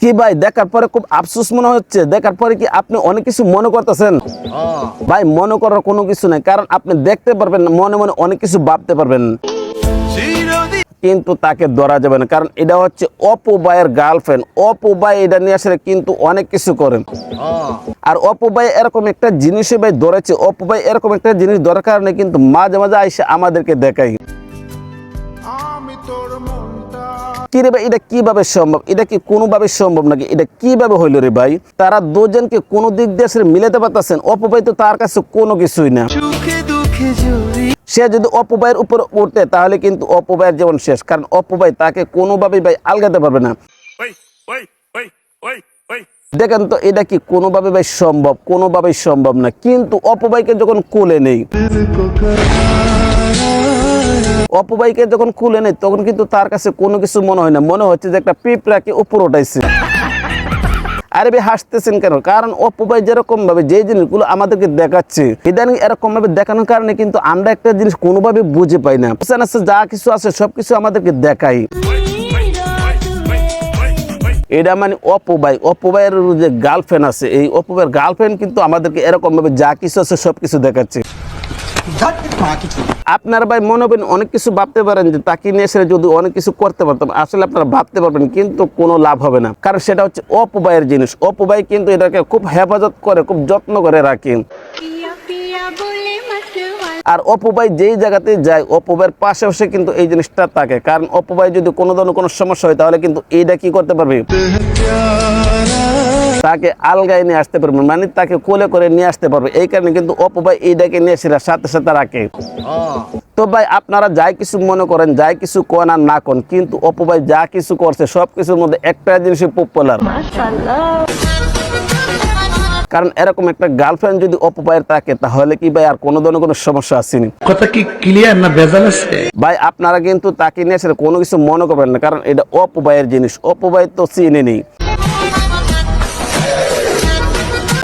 কি ভাই? দেখার পরে খুব আফসোস মনে হচ্ছে। দেখার পরে কি আপনি অনেক কিছু মনে করতেছেন? ভাই, মনে করার কোনো কিছু নাই। কারণ আপনি দেখতে পারবেন মনে মনে অনেক কিছু ভাবতে পারবেন। কিন্তু তাকে ধরা যাবে না। কারণ এটা হচ্ছে অপু ভাইয়ের গার্লফ্রেন্ড অপু ভাই এটা নিয়ে আসলে কিন্তু অনেক কিছু করেন আর অপু ভাই এরকম একটা জিনিসে ভাই ধরেছে। অপু ভাই এরকম একটা জিনিস ধরার কারণে কিন্তু মাঝে মাঝে আইসে আমাদেরকে দেখাই কি রে ভাই এটা কীভাবে সম্ভব? এটা কি কোনোভাবে সম্ভব নাকি? এটা কীভাবে হইল রে ভাই? তারা দুজনকে কোনো দিক দিয়ে মিলাতে পারতেছেন অপবাই তো তার কাছে কোনো কিছুই না। সে যদি অপবায়ের উপর উঠে তাহলে কিন্তু অপবায়ের জীবন শেষ কারণ অপবাই তাকে কোনোভাবেই ভাই আলগাতে পারবে না. দেখেন তো এটা কি কোনোভাবে ভাই সম্ভব? কোনোভাবেই সম্ভব না। কিন্তু অপবাইকে যখন কোলে নেই অপবাইকে যখন কুলে নেই, তখন কিন্তু তার কাছে কোনো কিছু মনে হয় না। মনে হচ্ছে যে একটা পিঁপড়াকে উপর উঠাইছে। আরে ভাই, হাসতেছেন কেন? কারণ অপবাই যেরকম ভাবে যে জিনিসগুলো আমাদেরকে দেখাচ্ছে, ইদানিং এরকম ভাবে দেখানোর কারণে কিন্তু আমরা একটা জিনিস কোনোভাবে বুঝে পাই না। যা কিছু আছে, সবকিছু আমাদেরকে দেখাই। এটা মানে অপবাই অপবাইয়ের যে গার্লফ্রেন্ড আছে, এই অপবাইয়ের গার্লফ্রেন্ড কিন্তু আমাদেরকে এরকম ভাবে যা কিছু আছে, সবকিছু দেখাচ্ছে। আপনার ভাই মনে হবেন অনেক কিছু ভাবতে পারেন যে তাকে নিয়ে এসে যদি অনেক কিছু করতে পারতাম, আসলে আপনারা ভাবতে পারবেন, কিন্তু কোনো লাভ হবে না। কারণ সেটা হচ্ছে অপবায়ের জিনিস। অপবায় কিন্তু এটাকে খুব হেফাজত করে, খুব যত্ন করে রাখেন আর অপবায় যেই জায়গাতে যায় অপবায়ের পাশে কিন্তু এই জিনিসটা থাকে। কারণ অপবায় যদি কোনো ধরনের কোনো সমস্যা হয়, তাহলে কিন্তু এইটা কি করতে পারবে? তাকে আলগায় নিয়ে আসতে পারবে মানে তাকে কোলে করে নিয়ে আসতে পারবে। এই কারণে কিন্তু অপুবাই এইটাকে নিয়ে এসে সাথে সাথে রাখে। তো ভাই আপনারা যাই কিছু মনে করেন যাই কিছু কন আর না কন কিন্তু অপুবাই যা কিছু করছে সব কিছুর মধ্যে একটা জিনিসই পপুলার কারণ এরকম একটা গার্লফ্রেন্ড যদি অপবায়ের থাকে তাহলে কি ভাই আর কোনো ধরনের কোনো সমস্যা আসেনি কথা কি ক্লিয়ার না ভেজাল আছে? ভাই আপনারা কিন্তু তাকে নিয়ে কোনো কিছু মনে করবেন না কারণ এটা অপবায়ের জিনিস। অপবায় তো চিনে নেই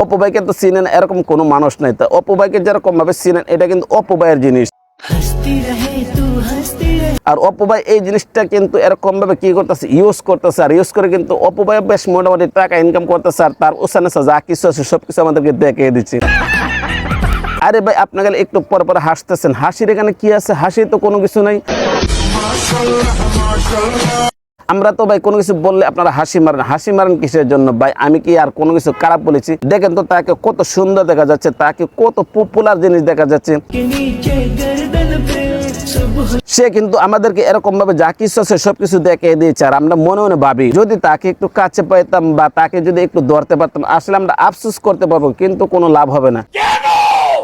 অপবাইকে তো চিনেন এরকম কোনো মানুষ নাই। তা অপবাইকে যেরকম ভাবে চিনেন এটা কিন্তু অপবায়ের জিনিস। আর অপবাই এই জিনিসটা কিন্তু এরকম ভাবে কি করতেছে ইউজ করতেছে আর ইউজ করে কিন্তু অপবাই বেশ মোটামুটি টাকা ইনকাম করতেছে আর তার ওসানে যা কিছু আছে সবকিছু আমাদেরকে দেখিয়ে দিচ্ছে। আরে ভাই আপনাকে একটু পর পর হাসতেছেন। হাসির এখানে কি আছে? হাসি তো কোনো কিছু নাই। আমরা তো ভাই কোনো কিছু বললে আপনারা হাসি মারেন। হাসি মারেন কিসের জন্য ভাই? আমি কি আর কোনো কিছু খারাপ বলেছি? দেখেন তো তাকে কত সুন্দর দেখা যাচ্ছে, তাকে কত পপুলার জিনিস দেখা যাচ্ছে। সে কিন্তু আমাদেরকে এরকম ভাবে যা কিছু আছে সবকিছু দেখে দিয়েছে আর আমরা মনে মনে ভাবি, যদি তাকে একটু কাছে পাইতাম বা তাকে যদি একটু ধরতে পারতাম, আসলে আমরা আফসোস করতে পারব, কিন্তু কোনো লাভ হবে না।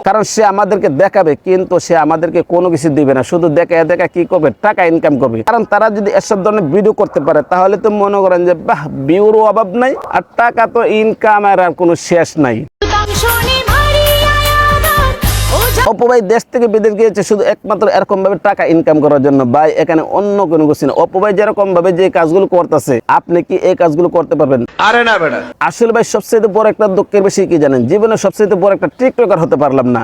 কারণ সে আমাদেরকে দেখাবে, কিন্তু সে আমাদেরকে কোনো কিছু দিবে না। শুধু দেখা দেখা কি করবে? টাকা ইনকাম করবে। কারণ তারা যদি এসব ধরনের ভিডিও করতে পারে, তাহলে তো মনে করেন যে, বাহ বিউরও অভাব নাই, আর টাকা তো ইনকাম আর কোনো শেষ নাই। ও অপবাই দেশ থেকে বিদেশ গিয়েছে শুধু একমাত্র এরকম ভাবে টাকা ইনকাম করার জন্য। ভাই এখানে অন্য কোনো কিছু না। অপবাই যেরকম ভাবে যে কাজগুলো করতেছে আপনি কি এই কাজগুলো করতে পারবেন? আরে না বেটা। আসলে ভাই সবচেয়ে বড় একটা দুঃখের বেশি কি জানেন? জীবনে সবচেয়ে বড় একটা টিকটকার হতে পারলাম না।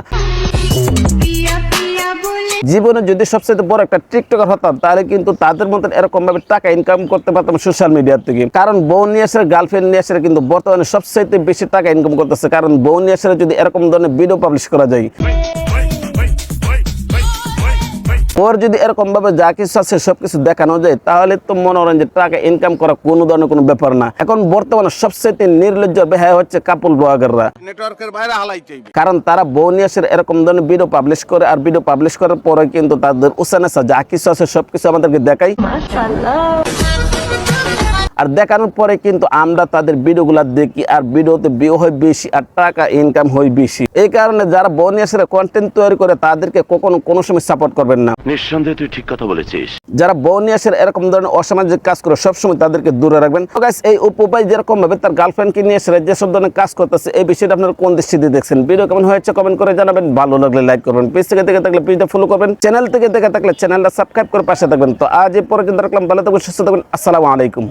জীবনে যদি সবচেয়ে বড় একটা টিকটকার হতাম তাহলে কিন্তু তাদের মতন এরকম ভাবে টাকা ইনকাম করতে পারতাম সোশ্যাল মিডিয়ার থেকে। কারণ বউ নিয়ে আসে গার্লফ্রেন্ড নিয়ে আসে কিন্তু বর্তমানে সবচেয়ে বেশি টাকা ইনকাম করতেছে। কারণ বউ নিয়ে আসে যদি এরকম ধরনের ভিডিও পাবলিশ করা যায় ওর যদি এরকম ভাবে যা কিছু আছে সবকিছু দেখানো যায় তাহলে তো মনে করেন যে টাকা ইনকাম করা কোনো ধরনের কোনো ব্যাপার না। এখন বর্তমানে সবচেয়ে নির্লজ্জ বেহায় হচ্ছে কাপুল ব্লগাররা। নেটওয়ার্কের বাইরে হালাই চাইবে। কারণ তারা বৌনিয়াসের এরকম ধরনের ভিডিও পাবলিশ করে আর ভিডিও পাবলিশ করার পরে কিন্তু তাদের উসানেসা যা কিছু আছে সবকিছু আমাদেরকে দেখাই আর দেখানোর পরে কিন্তু আমরা তাদের ভিডিওগুলো দেখি আর ভিডিওতে ভিউ হয় বেশি আর টাকা ইনকাম হয় বেশি। এই কারণে যারা বৌনিয়াসের কন্টেন্ট তৈরি করে তাদেরকে কখনো কোনো সময় সাপোর্ট করবেন না। নিঃসন্দেহে তুই ঠিক কথা বলেছিস। যারা বৌনিয়াসের এরকম ধরনের অসামাজিক কাজ করে সবসময় তাদেরকে দূরে রাখবেন। এই উপায় যেরকম ভাবে তার গার্লফ্রেন্ডকে নিয়ে এসে যেসব ধরনের কাজ করতেছে এই বিষয়টা আপনারা কোন দৃষ্টিতে দেখছেন? ভিডিও কেমন হয়েছে কমেন্ট করে জানাবেন। ভালো লাগলে লাইক করবেন। পেজ থেকে দেখে থাকলে পেজটা ফলো করবেন। চ্যানেল থেকে দেখে থাকলে চ্যানেলটা সাবস্ক্রাইব করে পাশে থাকবেন। তো আজ এই পর্যন্ত রাখলাম। ভালো থাকবেন সুস্থ থাকবেন আসসালামু আলাইকুম।